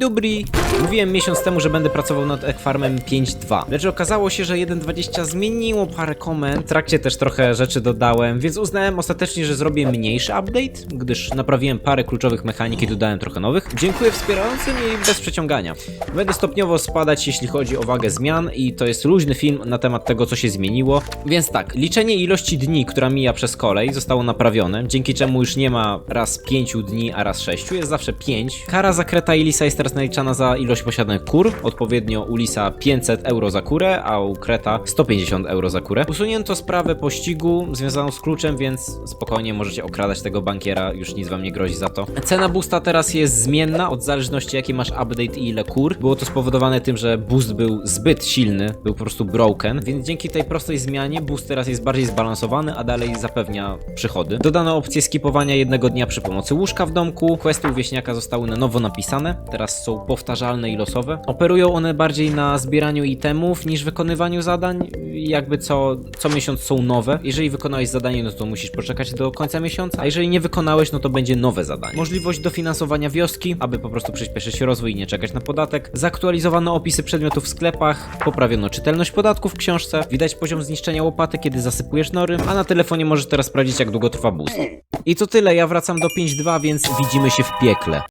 dobry. Mówiłem miesiąc temu, że będę pracował nad Ekfarmem 5.2. Lecz okazało się, że 1.20 zmieniło parę komend. W trakcie też trochę rzeczy dodałem, więc uznałem ostatecznie, że zrobię mniejszy update, gdyż naprawiłem parę kluczowych mechanik i dodałem trochę nowych. Dziękuję wspierającym i bez przeciągania. Będę stopniowo spadać, jeśli chodzi o wagę zmian i to jest luźny film na temat tego, co się zmieniło. Więc tak, liczenie ilości dni, która mija przez kolej zostało naprawione, dzięki czemu już nie ma raz 5 dni, a raz 6, jest zawsze 5. Kara za Kreta i Lisa jest naliczana za ilość posiadanych kur, odpowiednio u Lisa 500 euro za kurę, a u Kreta 150 euro za kurę. Usunięto sprawę pościgu związaną z kluczem, więc spokojnie możecie okradać tego bankiera, już nic wam nie grozi za to. Cena boosta teraz jest zmienna od zależności jaki masz update i ile kur. Było to spowodowane tym, że boost był zbyt silny, był po prostu broken, więc dzięki tej prostej zmianie boost teraz jest bardziej zbalansowany, a dalej zapewnia przychody. Dodano opcję skipowania jednego dnia przy pomocy łóżka w domku. Questy u wieśniaka zostały na nowo napisane, teraz są powtarzalne i losowe. Operują one bardziej na zbieraniu itemów niż wykonywaniu zadań. Jakby co, co miesiąc są nowe. Jeżeli wykonałeś zadanie, no to musisz poczekać do końca miesiąca, a jeżeli nie wykonałeś, no to będzie nowe zadanie. Możliwość dofinansowania wioski, aby po prostu przyspieszyć rozwój i nie czekać na podatek. Zaktualizowano opisy przedmiotów w sklepach, poprawiono czytelność podatków w książce, widać poziom zniszczenia łopaty, kiedy zasypujesz nory, a na telefonie możesz teraz sprawdzić, jak długo trwa boost. I to tyle, ja wracam do 5.2, więc widzimy się w piekle.